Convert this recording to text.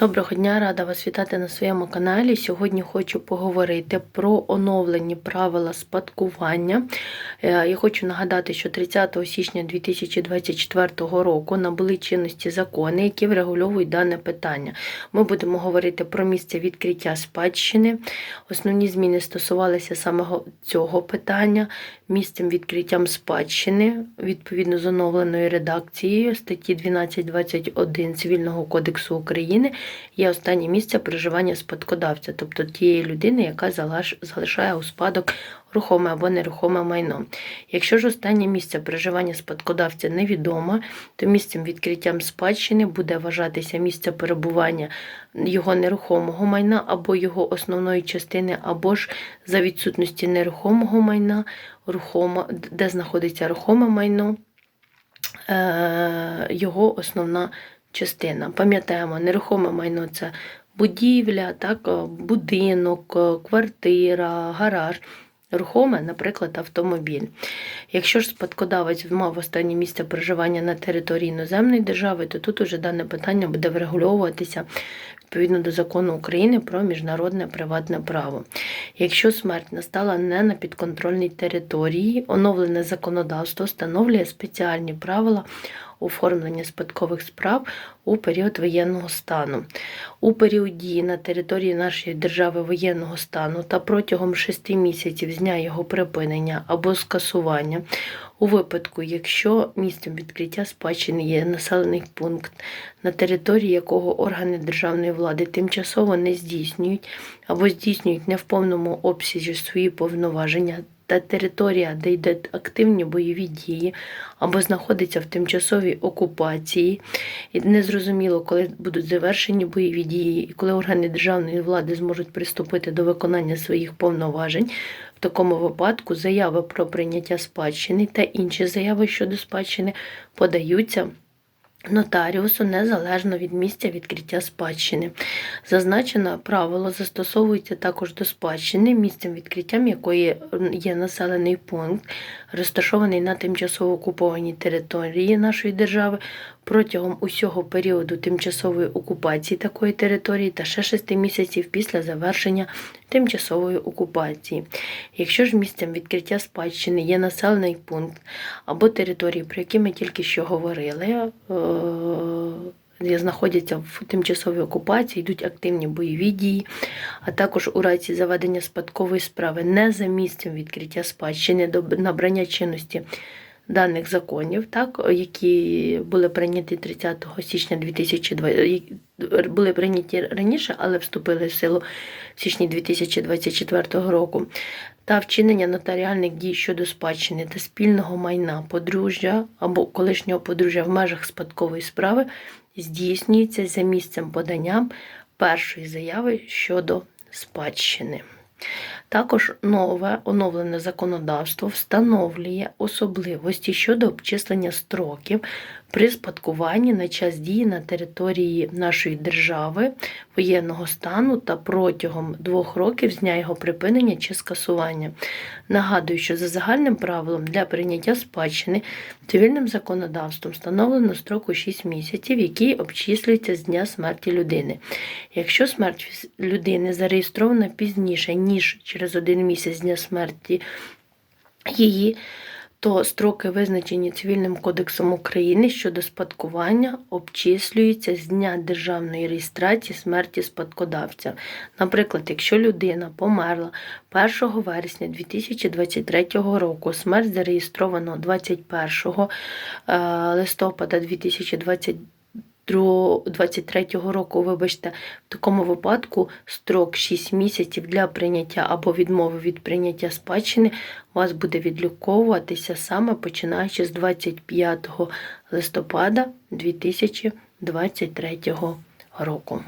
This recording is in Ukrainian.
Доброго дня, рада вас вітати на своєму каналі. Сьогодні хочу поговорити про оновлені правила спадкування. Е, Я хочу нагадати, що 30 січня 2024 року набули чинності закони, які врегульовують дане питання. Ми будемо говорити про місце відкриття спадщини. Основні зміни стосувалися саме цього питання, місцем відкриттям спадщини, відповідно з оновленою редакцією статті 1221 Цивільного кодексу України є останнє місце проживання спадкодавця, тобто тієї людини, яка залишає у спадок рухоме або нерухоме майно. Якщо ж останнє місце проживання спадкодавця невідомо, то місцем відкриттям спадщини буде вважатися місце перебування його нерухомого майна або його основної частини, або ж за відсутності нерухомого майна, рухомо, де знаходиться рухоме майно, е, його основна частина. Пам'ятаємо, нерухоме майно це будівля, так, е, будинок, е, квартира, гараж. Рухоме, наприклад, автомобіль. Якщо ж спадкодавець мав останнє місце проживання на території іноземної держави, то тут уже дане питання буде врегульовуватися відповідно до закону України про міжнародне приватне право. Якщо смерть настала не на підконтрольній території, оновлене законодавство встановлює спеціальні правила оформлення спадкових справ у період воєнного стану. У період дії на території нашої держави воєнного стану та протягом 6 місяців з дня його припинення або скасування, у випадку, якщо місцем відкриття спадщини є населений пункт, на території якого органи державної влади тимчасово не здійснюють або здійснюють не в повному обсязі свої повноваження та територія, де йдуть активні бойові дії, або знаходиться в тимчасовій окупації, і незрозуміло, коли будуть завершені бойові дії, і коли органи державної влади зможуть приступити до виконання своїх повноважень. В такому випадку заяви про прийняття спадщини та інші заяви щодо спадщини подаються нотаріусу незалежно від місця відкриття спадщини. Зазначене правило застосовується також до спадщини, місцем відкриттям якої є населений пункт, розташований на тимчасово окупованій території нашої держави протягом усього періоду тимчасової окупації такої території та ще 6 місяців після завершення тимчасової окупації. Якщо ж місцем відкриття спадщини є населений пункт або території, про які ми тільки що говорили, е, знаходяться в тимчасовій окупації, йдуть активні бойові дії, а також у разі заведення спадкової справи не за місцем відкриття спадщини до набрання чинності даних законів, так, які були прийняті 30 січня 2020, були прийняті раніше, але вступили в силу в січні 2024 року. Та вчинення нотаріальних дій щодо спадщини та спільного майна подружжя або колишнього подружжя в межах спадкової справи здійснюється за місцем подання першої заяви щодо спадщини. Також нове оновлене законодавство встановлює особливості щодо обчислення строків при спадкуванні на час дії на території нашої держави воєнного стану та протягом двох років з дня його припинення чи скасування. Нагадую, що за загальним правилом для прийняття спадщини цивільним законодавством встановлено строку 6 місяців, який обчислюється з дня смерті людини. Якщо смерть людини зареєстрована пізніше, ніж через один місяць з дня смерті її, то строки, визначені Цивільним кодексом України щодо спадкування, обчислюються з дня державної реєстрації смерті спадкодавця. Наприклад, якщо людина померла 1 вересня 2023 року, смерть зареєстровано 21 е, листопада 2022 23 року, вибачте, в такому випадку строк 6 місяців для прийняття або відмови від прийняття спадщини вас буде відліковуватися саме починаючи з 25 листопада 2023 року.